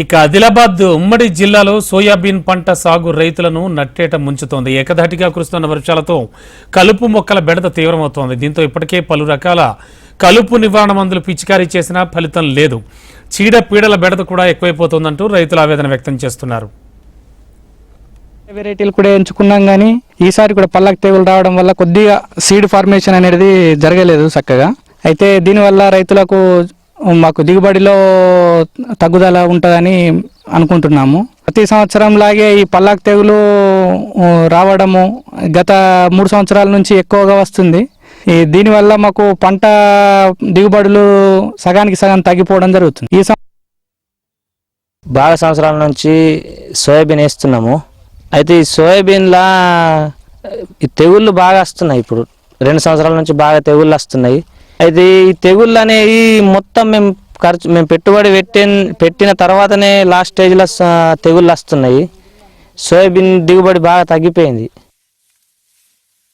ఇక ఆదిలాబాద్ ఉమ్మడి జిల్లాలో సోయాబీన్ పంట సాగు రైతులను నట్టేట ముంచుతోంది. ఏకధాటిగా కురుస్తున్న వర్షాలతో కలుపు మొక్కల బెడద తీవ్రమవుతోంది. దీంతో ఇప్పటికే పలు రకాల కలుపు నివారణ మందులు పిచికారీ చేసినా ఫలితం లేదు. చీడ పీడల బెడద కూడా ఎక్కువైపోతోందంటూ రైతులు ఆవేదన వ్యక్తం చేస్తున్నారు. వెరైటీలు కూడా ఎంచుకున్నాం కానీ ఈసారి కూడా పల్లకి తెగులు రావడం వల్ల కొద్దిగా సీడ్ ఫార్మేషన్ అనేది జరగలేదు చక్కగా. అయితే దీనివల్ల రైతులకు మాకు దిగుబడిలో తగ్గుదల ఉంటుందని అనుకుంటున్నాము. ప్రతి సంవత్సరం లాగే ఈ పల్లాకు తెగులు రావడము గత మూడు సంవత్సరాల నుంచి ఎక్కువగా వస్తుంది. ఈ దీనివల్ల మాకు పంట దిగుబడులు సగానికి సగం తగ్గిపోవడం జరుగుతుంది. ఈ బాగా సంవత్సరాల నుంచి సోయాబీన్ వేస్తున్నాము. అయితే ఈ సోయాబీన్లా ఈ తెగుళ్ళు బాగా వస్తున్నాయి ఇప్పుడు. రెండు సంవత్సరాల నుంచి బాగా తెగుళ్ళు వస్తున్నాయి. అయితే ఈ తెగుళ్ళు అనేవి మొత్తం మేము ఖర్చు మేము పెట్టుబడి పెట్టిన పెట్టిన తర్వాతనే లాస్ట్ స్టేజ్లో తెగుళ్ళు వస్తున్నాయి. సోయాబీన్ దిగుబడి బాగా తగ్గిపోయింది.